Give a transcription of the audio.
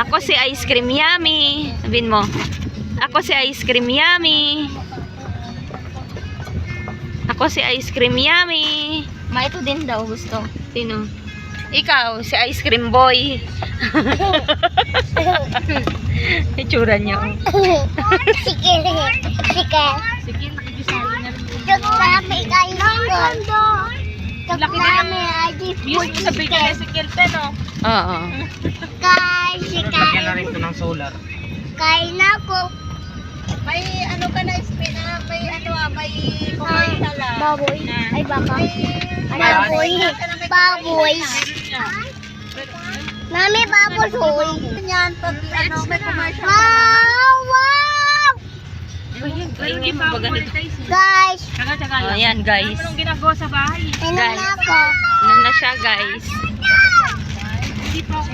Ako si Ice Cream Yummy. Sabihin mo. Ako si Ice Cream Yummy. Ako si Ice Cream Yummy. Ma, ito din daw gusto. Sino? Ikaw, si Ice Cream Boy. Itsura niyo. Sige, sige. Na kami ay Views mo sa bigay si Kirten, no? Oo. Kasi Lagyan na rin ito ng solar. kain ako. May ano ka na, spin na, may ano ah, may Baboy. Ay, baka. Baboy. Baboy. Baboy. Mami, baboy. Yan, pag ano, may commercial. Kaingin mo ba ganito? Guys, Oh, yan guys. Anong ginagawa sa bahay? inom na ako. Ano na siya guys? Hindi pa ako